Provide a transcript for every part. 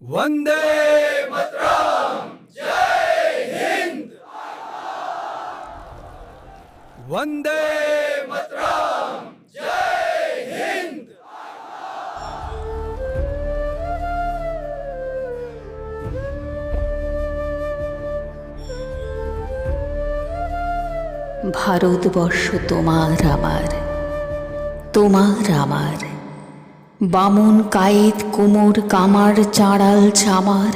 वंदे मातरम जय हिंद वंदे मातरम जय हिंद ভারতবর্ষ তোমার আমার তোমার আমার বামুন, কায়েত, কোমর, কামার, চাঁড়াল চামার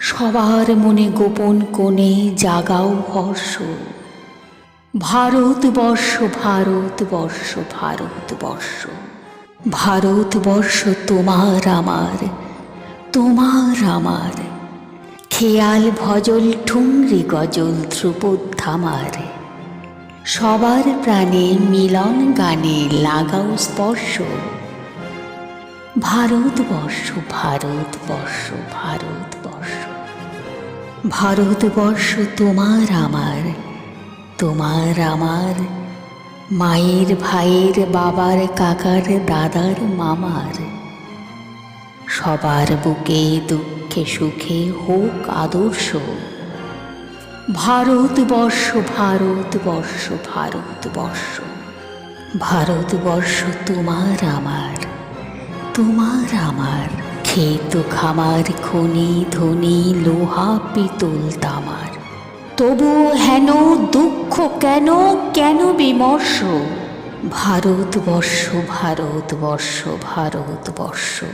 সবার মনে গোপন কোণে জাগাও হর্ষ। ভারতবর্ষ ভারতবর্ষ ভারতবর্ষ ভারতবর্ষ তোমার আমার তোমার আমার। খেয়াল ভজল, ঠুংরি গজল, ধ্রুপদ থামার সবার প্রাণে মিলন গানে লাগাও স্পর্শ। ভারতবর্ষ ভারতবর্ষ ভারতবর্ষ। ভারতবর্ষ তোমার আমার তোমার আমার, মায়ের, ভাইয়ের, বাবার, কাকার, দাদার, মামার। সবার বুকে দুঃখে সুখে হোক আদর্শ। ভারতবর্ষ ভারতবর্ষ ভারতবর্ষ। ভারতবর্ষ তোমার আমার। তোমার আমার ক্ষেত খামার, খনি, ধনি, লোহা, পিতল, তামার। তবু হেন দুঃখ কেন কেন বিমর্ষ? ভারতবর্ষ ভারতবর্ষ ভারতবর্ষ।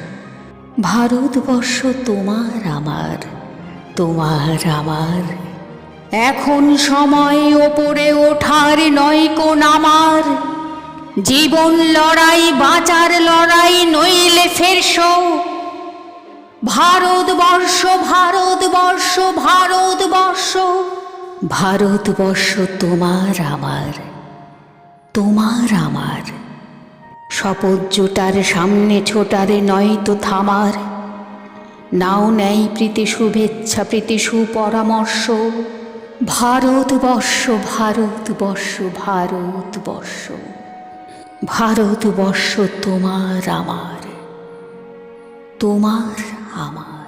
ভারতবর্ষ তোমার আমার তোমার আমার। এখন সময় ওপরে ওঠার নয় কোন আমার। জীবন লড়াই, বাঁচার লড়াই, নইলে ফেরশো ভারতবর্ষ ভারতবর্ষ ভারতবর্ষ ভারতবর্ষ তোমার আমার তোমার আমার। শপথ জোটার সামনে ছোটারে নয় তো থামার। নাও নেই প্রীতি শুভেচ্ছা, প্রীতি সুপরামর্শ। ভারতবর্ষ ভারতবর্ষ ভারতবর্ষ। ভারতবর্ষ তোমার আমার তোমার আমার।